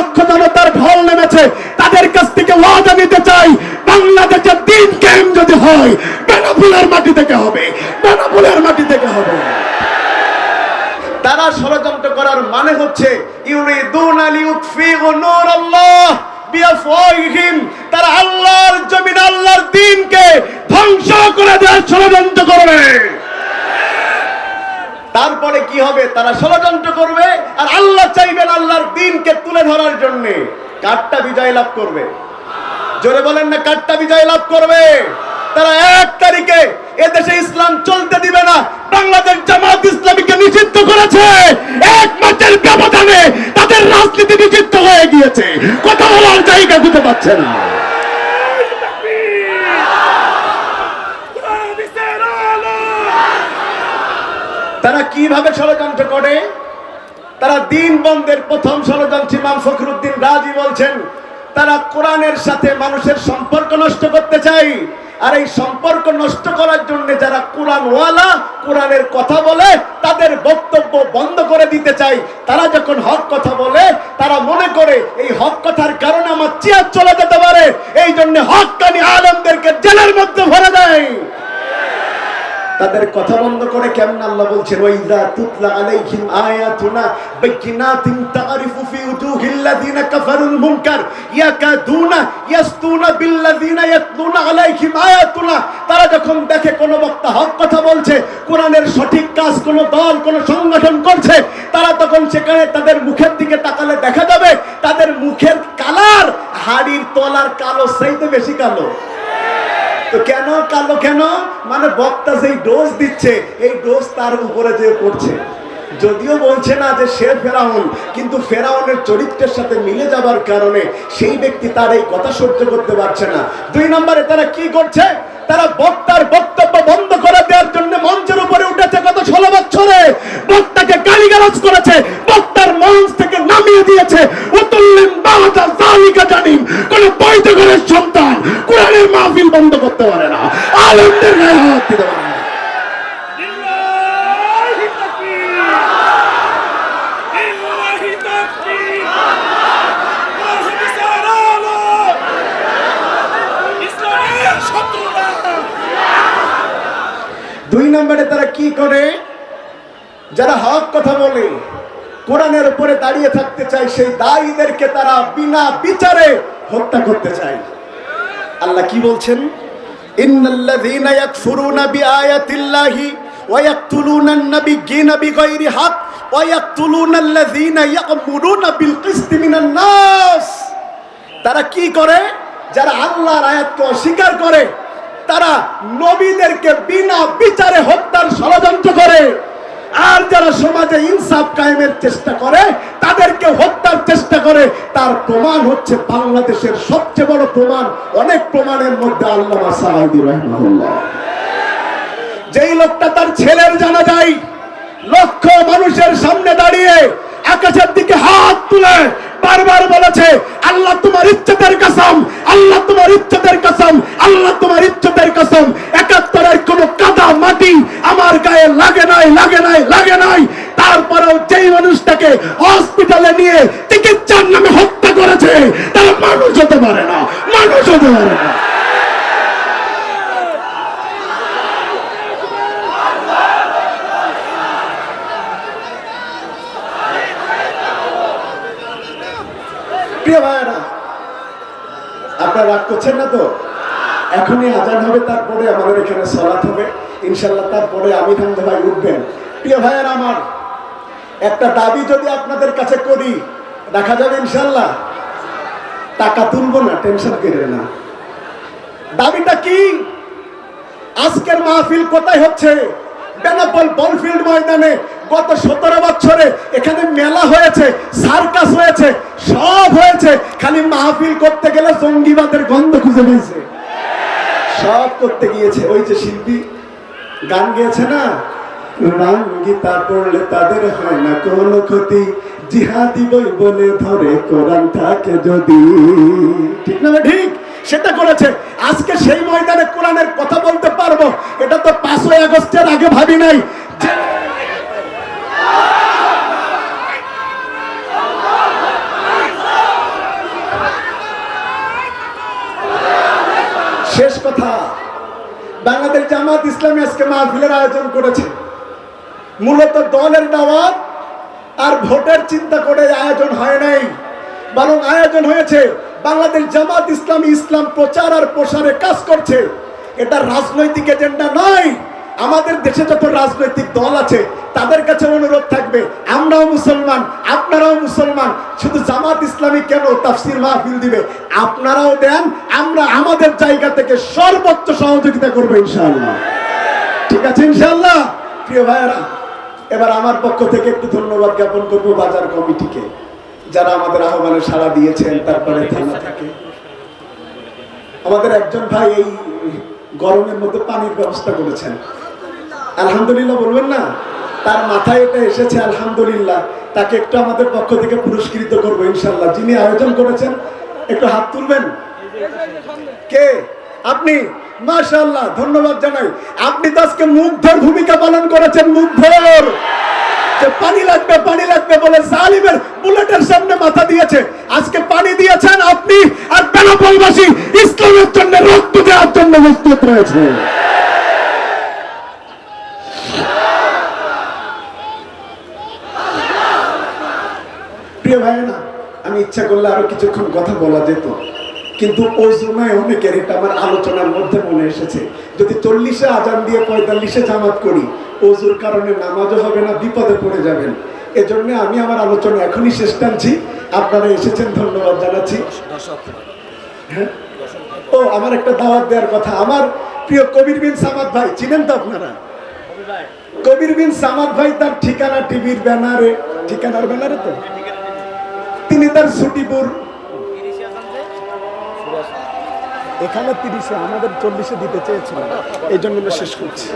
লক্ষ জনতার ঢল নেমেছে। তাদের কাছ থেকে ওয়াদা নিতে চাই, বাংলাদেশের দিন কেম যদি হয়, বেনাপুলের মাটি থেকে হবে, বেনাপুলের মাটি থেকে হবে। তারা ষড়যন্ত্র করার মানে হচ্ছে, ইউরিদুন আলী উৎফিউ নূর আল্লাহ বিআফওয়াহিহিম, তারা আল্লাহর জমিন, আল্লাহর দ্বীনকে ধ্বংস করে দেওয়ার ষড়যন্ত্র করবে। তারপরে কি হবে? তারা ষড়যন্ত্র করবে আর আল্লাহ চাইবেন আল্লাহর দিনকে তুলে ধরার জন্য। কারটা বিজয় লাভ করবে। জোরে বলেন না কারটা বিজয় লাভ করবে। তারা এক তারিখে এদেশে ইসলাম চলতে দিবে না। বাংলাদেশ জামাত ইসলামীকে নিষিদ্ধ করেছে। এক মাসের ব্যবধানে তাদের রাজনীতি নিষিদ্ধ হয়ে গিয়েছে। কথা বলার জায়গা খুঁজে পাচ্ছে না। কীভাবে ষড়যন্ত্র করে? তারা দিন বন্ধের প্রথম ষড়যন্ত্র ইমাম ফখরুদ্দিন রাজি বলছেন, তারা কোরআনের সাথে মানুষের সম্পর্ক নষ্ট করতে চাই, আর এই সম্পর্ক নষ্ট করার জন্য যারা কোরআনওয়ালা, কোরআনের কথা বলে, তাদের বক্তব্য বন্ধ করে দিতে চাই। তারা যখন হক কথা বলে, তারা মনে করে এই হক কথার কারণে আমার চেয়ার চলে যেতে পারে। এই জন্য হক কানি আলমদেরকে জেলের মধ্যে ভরে দেয়। তাদের কথা বন্ধ করে কেমন আল্লাহ বলছেন ওয়াইদা তুতলা আলাইহিম আয়াতুনা বাইকিনাতিন তারিফু ফি উজুহিল্লাযিনা কাফারুল মুনকার, ইয়াকাদুনা ইয়াসতুনা বিল্লাযিনা ইয়াতলুনা আলাইহিম আয়াতুনা। তারা যখন দেখে কোন বক্তা হক কথা বলছে, কোরআনের সঠিক কাজ, কোন দল, কোন সংগঠন করছে, তারা তখন সেখানে তাদের মুখের দিকে তাকালে দেখা যাবে, তাদের মুখের কালার হাড়ির তলার কালো সেইতে বেশি কালো। তো কেন? কালো কেন? মানে বক্তা যেই ডোজ দিচ্ছে, এই ডোজ তার উপরে যে পড়ছে। যদিও বলছে না যে সে ফেরাউন, কিন্তু ফেরাউনের চরিত্রের সাথে মিলে যাবার কারণে সেই ব্যক্তি তার এই কথা সহ্য করতে পারছে না। দুই নম্বরে তারা কি করছে? তারা বক্তার বক্তব্য বন্ধ করে দেওয়ার জন্য মঞ্চের উপরে উঠেছে গত ষোলো বছরে। বক্তাকে গালিগালাজ করেছে, বক্তার মঞ্চ থেকে নামিয়ে দিয়েছে। জানিম কোন ঘরের সন্তান কোরআনের মাহফিল বন্ধ করতে পারে না। আলমদের গায়ে হাত দিতে পারে দুই নম্বরে তারা কি করে? যারা হক কথা বলে কোরআনের উপরে দাঁড়িয়ে থাকতে চায়, সেই দায়ীদেরকে তারা বিনা বিচারে হত্যা করতে চায়। আল্লাহ কি বলছেন? তারা কি করে? যারা আল্লাহর আয়াতকে অস্বীকার করে, তারা নবীদেরকে বিনা বিচারে হত্যার ষড়যন্ত্র করে। আর যারা সমাজে ইনসাফ কায়েমের চেষ্টা করে, তাদেরকে হত্যার চেষ্টা করে, তার প্রমাণ হচ্ছে বাংলাদেশের সবচেয়ে বড় প্রমাণ, অনেক প্রমাণের মধ্যে আল্লাহ সাহাদি রহমাহুল্লাহ। যেই লোকটা তার ছেলের জানা যায় লক্ষ মানুষের সামনে দাঁড়িয়ে আকাশের দিকে হাত তুলে বারবার বলেছে, আল্লাহ তোমার ইচ্ছতের কসম, আল্লাহ তোমার ইচ্ছতের কসম আল্লাহ তোমার ইচ্ছতের কসম একাত্তরের কোন কাদা মাটি আমার গায়ে লাগে নাই, লাগে নাই লাগে নাই। তারপরেও যেই মানুষটাকে হসপিটালে নিয়ে চিকিৎসার নামে হত্যা করেছে, তারা মানুষ হতে পারে না, মানুষ হতে পারে না। আপনারা রাগ করছেন না তো? এখনই আজান হবে, তারপরে আমাদের এখানে সলাৎ হবে। ইনশাল্লাহ তারপরে আমি হামদা ভাই উঠবেন। প্রিয় ভাইয়েরা আমার, একটা দাবি যদি আপনাদের কাছে করি দেখা যাবে ইনশাল্লাহ টাকা তুলবো না, টেনশন করে না। দাবিটা কি? আজকের মাহফিল কোথায় হচ্ছে? বেনাপোল বলফিল্ড ময়দানে গত সতেরো বছরে এখানে মেলা হয়েছে, সার্কাস হয়েছে, সব হয়েছে, খালি মাহফিল করতে গেলে জঙ্গিবাদের গন্ধ খুঁজে পেয়েছে সব করতে গিয়েছে, ওই যে শিল্পী গান গেয়েছে না? রাম গীতা পড়লে তাদের হয় না কোনো ক্ষতি। জিহাদি বই বলে ধরে কোরআন থাকে যদি। ঠিক না? ঠিক, সেটা করেছে। আজকে সেই ময়দানে কোরআনের কথা বলতে পারব। এটা তো পাঁচই আগস্টের আগে ভাবি নাই যে- বাংলাদেশ জামাত ইসলামী আজকে মাহফিলের আয়োজন করেছে। মূলত দলের দাওয়াত আর ভোটের চিন্তা করে আয়োজন হয় নাই। বরং আয়োজন হয়েছে, বাংলাদেশ জামাত ইসলামী ইসলাম প্রচার আর প্রসারে কাজ করছে। এটা রাজনৈতিক এজেন্ডা নয়। আমাদের দেশে যত রাজনৈতিক দল আছে, তাদের কাছে অনুরোধ থাকবে আমরাও মুসলমান, আপনারাও মুসলমান। শুধু জামাত ইসলামী কেন তাফসির মাহফিল দিবে? আপনারাও দেন, আমরা আমাদের জায়গা থেকে সর্বোচ্চ সহযোগিতা করব ইনশাআল্লাহ। ঠিক আছে ইনশাআল্লাহ? প্রিয় ভাইয়েরা, এবার আমার পক্ষ থেকে একটু ধন্যবাদ জ্ঞাপন করব বাজার কমিটিকে। যারা আমাদের আহ্বানে সাড়া দিয়েছেন, তারপরে থানা থেকে। আমাদের একজন ভাই এই গরমের মধ্যে পানির ব্যবস্থা করেছেন। আলহামদুলিল্লাহ বলবেন না? তার মাথায় এটা এসেছে, আলহামদুলিল্লাহ। তাকে একটু আমাদের পক্ষ থেকে পুরস্কৃত করব ইনশাল্লাহ যিনি আয়োজন করেছেন, একটু হাত তুলবেন? কে? আপনি? মাশাআল্লাহ, ধন্যবাদ জানাই। আপনি তো আজকে মুগ্ধর ভূমিকা পালন করেছেন, মুগ্ধর। পানি লাগবে পানি লাগবে বলে জালিমের বুলেটের সামনে মাথা দিয়েছে। আজকে পানি দিয়েছেন আপনি, আর বেনাপোলবাসী ইসলামের জন্য রক্ত দেওয়ার জন্য প্রস্তুত রয়েছে। প্রিয় ভাই না আমি ইচ্ছা করলে আরও কিছুক্ষণ কথা বলা যেত। কিন্তু ওজনায় অনেকের এটা আমার আলোচনার মধ্যে মনে এসেছে। যদি চল্লিশে আজান দিয়ে পঁয়তাল্লিশে জামাত করি, ওজুর কারণে নামাজও হবে না, বিপদে পড়ে যাবেন। এজন্য আমি আমার আলোচনা এখনই শেষ টানছি। আপনারা এসেছেন, ধন্যবাদ জানাচ্ছি। হ্যাঁ? ও, আমার একটা দাওয়াত দেওয়ার কথা। আমার প্রিয় কবির বিন সামাদ ভাই, চিনেন তো আপনারা? কবির বিন সামাদ ভাই তার ঠিকানা টিভির ব্যানারে, ঠিকানার ব্যানারে তো? তিনি তার ছুটিপুর এখানে তিরিশে আমাদের চল্লিশে দিতে চেয়েছিলাম এই জন্য আমরা শেষ করছি।